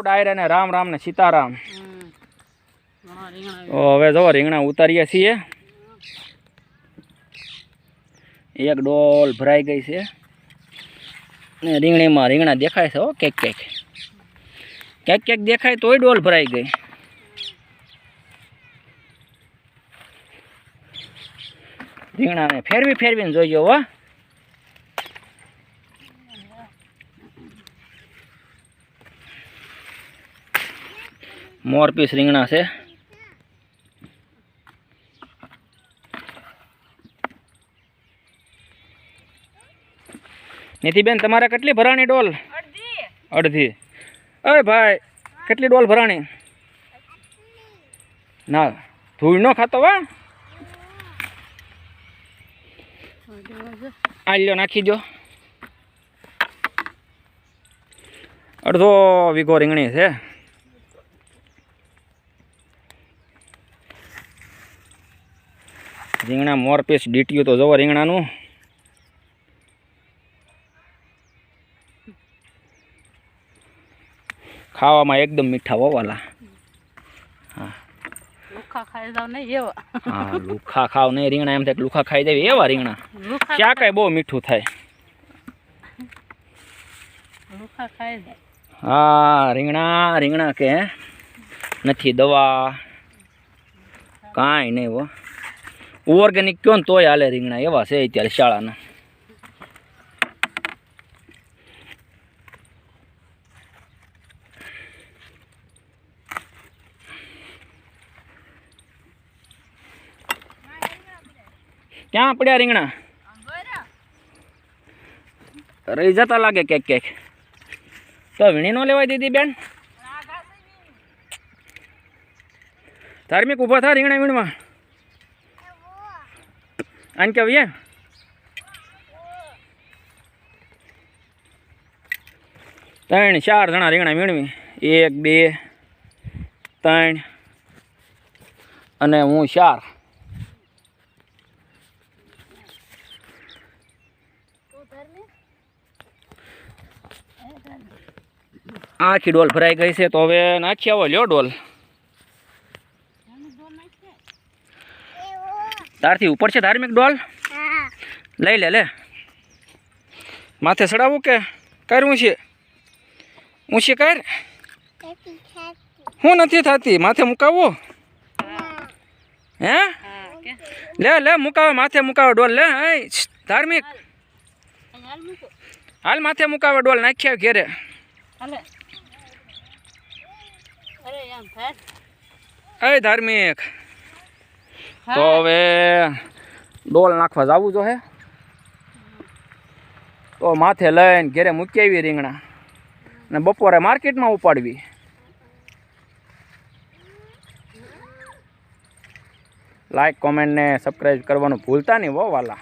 ડાયરા ને રામ રામ ને સીતારામ. હવે જો રીંગણા ઉતારીએ છીએ. એક ડોલ ભરાઈ ગઈ છે. ને રીંગણીમાં રીંગણા દેખાય છે હો કેક કેક. કેક કેક દેખાય તોય ડોલ ભરાઈ ગઈ. રીંગણાને ફેરવી ફેરવીને જોઈજો હો. મોરપીસ રીંગણા છે. નીતિબેન, તમારે કેટલી ભરાણી ડોલ? અડધી. અરે ભાઈ, કેટલી ડોલ ભરાણી? ના, ધૂળ નો ખાતો વા આ લ્યો, નાખી દો અડધો વીઘો રીંગણી છે. રીંગણા મોરપેસ ડીટ્યું તો જવો રીંગણાનું. ખાવામાં એકદમ મીઠા એવા. હા લુખા ખાવ નહીં રીંગણા એમ થાય લુખા ખાઈ દેવી. એવા રીંગણા. ક્યાં કાંઈ બહુ મીઠું થાય. જાય. હા રીંગણા રીંગણા કે નથી દવા. કાંઈ નહીં ઓર્ગેનિક કયો ને તોય હાલે રીંગણા એવા છે અત્યારે શાળાના. ક્યાં પડ્યા રીંગણા? રહી જતા લાગે કેક કેક તો વીણી નો લેવાય દીધી બેન? ધાર્મિક ઊભા થા રીંગણા વીણવા. આને કે વીએ ત્રણ, ચાર જણા રીંગણા મેળવી એક, બે, ત્રણ અને હું ચાર. આખી ડોલ ભરાઈ ગઈ છે, તો હવે નાખી આવો લ્યો ડોલ. તારથી ઉપર છે ધાર્મિક ડોલ? લઈ લે લે. માથે ચડાવવું કે કરવું છે ઊંચી કર. હું નથી થતી? માથે મુકાવવું હે? લે લે મુકાવે માથે મુકાવે ડોલ. લે એ ધાર્મિક. હાલ માથે મુકાવે ડોલ નાખ્યા ઘેરે. એ ધાર્મિક. તો હવે ડોલ નાખવા જવું જો હે. તો માથે લઈને ઘેરે મૂકી આવી રીંગણા. ને બપોરે માર્કેટમાં ઉપાડવી. લાઈક કોમેન્ટ ને સબસ્ક્રાઈબ કરવાનું ભૂલતા નહીં હો વાલા.